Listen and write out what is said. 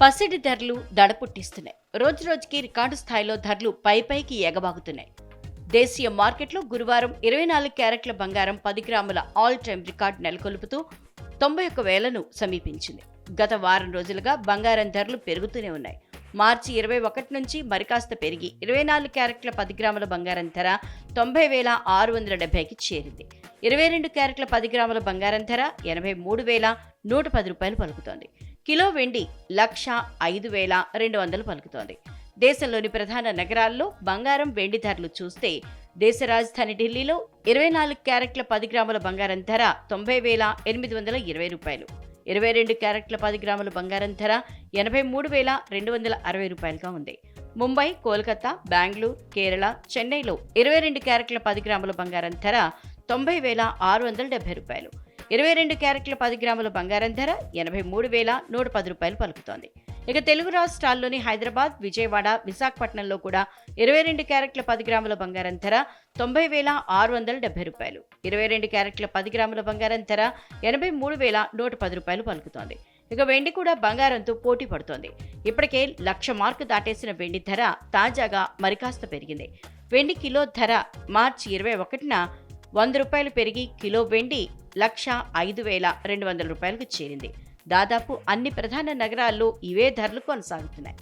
పసిడి ధరలు దడ పుట్టిస్తున్నాయి రోజు రోజుకి రికార్డు స్థాయిలో ధరలు పై పైకి ఎగబాగుతున్నాయి. దేశీయ మార్కెట్లో గురువారం ఇరవై నాలుగు క్యారెట్ల బంగారం పది గ్రాముల ఆల్ టైమ్ రికార్డు నెలకొల్పుతూ తొంభై ఒక్క వేలను సమీపించింది. గత వారం రోజులుగా బంగారం ధరలు పెరుగుతూనే ఉన్నాయి. మార్చి ఇరవై ఒకటి నుంచి మరికాస్త పెరిగి ఇరవై నాలుగు క్యారెట్ల పది గ్రాముల బంగారం ధర తొంభై వేల ఆరు వందల డెబ్బైకి చేరింది. ఇరవై రెండు క్యారెట్ల పది గ్రాముల బంగారం ధర ఎనభై మూడు వేల నూట పది రూపాయలు పలుకుతోంది. కిలో వెండి లక్ష ఐదు వేల రెండు వందలు పలుకుతోంది. దేశంలోని ప్రధాన నగరాల్లో బంగారం వెండి ధరలు చూస్తే దేశ రాజధాని ఢిల్లీలో ఇరవై నాలుగు క్యారెట్ల పది గ్రాముల బంగారం ధర తొంభై వేల ఎనిమిది వందల ఇరవై రూపాయలు. ఇరవై రెండు క్యారెట్ల పది గ్రాముల బంగారం ధర ఎనభై మూడు వేల రెండు వందల అరవై రూపాయలుగా ఉంది. ముంబై కోల్కతా బెంగళూరు కేరళ చెన్నైలో ఇరవై రెండు క్యారెట్ల పది గ్రాముల బంగారం ధర తొంభై వేల ఆరు వందల డెబ్బై రూపాయలు. ఇరవై రెండు క్యారెట్ల పది గ్రాముల బంగారం ధర ఎనభై మూడు వేల నూట పది రూపాయలు పలుకుతోంది. ఇక తెలుగు రాష్ట్రాల్లోని హైదరాబాద్ విజయవాడ విశాఖపట్నంలో కూడా ఇరవై రెండు క్యారెట్ల పది గ్రాముల బంగారం ధర తొంభై వేల ఆరు వందల డెబ్బై రూపాయలు. ఇరవై రెండు క్యారెట్ల పది గ్రాముల బంగారం ధర ఎనభై మూడు వేల నూట పది రూపాయలు పలుకుతోంది. ఇక వెండి కూడా బంగారంతో పోటీ పడుతోంది. ఇప్పటికే లక్ష మార్కు దాటేసిన వెండి ధర తాజాగా మరికాస్త పెరిగింది. వెండి కిలో ధర మార్చి ఇరవై ఒకటిన వంద రూపాయలు పెరిగి కిలో వెండి లక్ష ఐదు వేల రెండు వందల రూపాయలకు చేరింది. దాదాపు అన్ని ప్రధాన నగరాల్లో ఇవే ధరలు కొనసాగుతున్నాయి.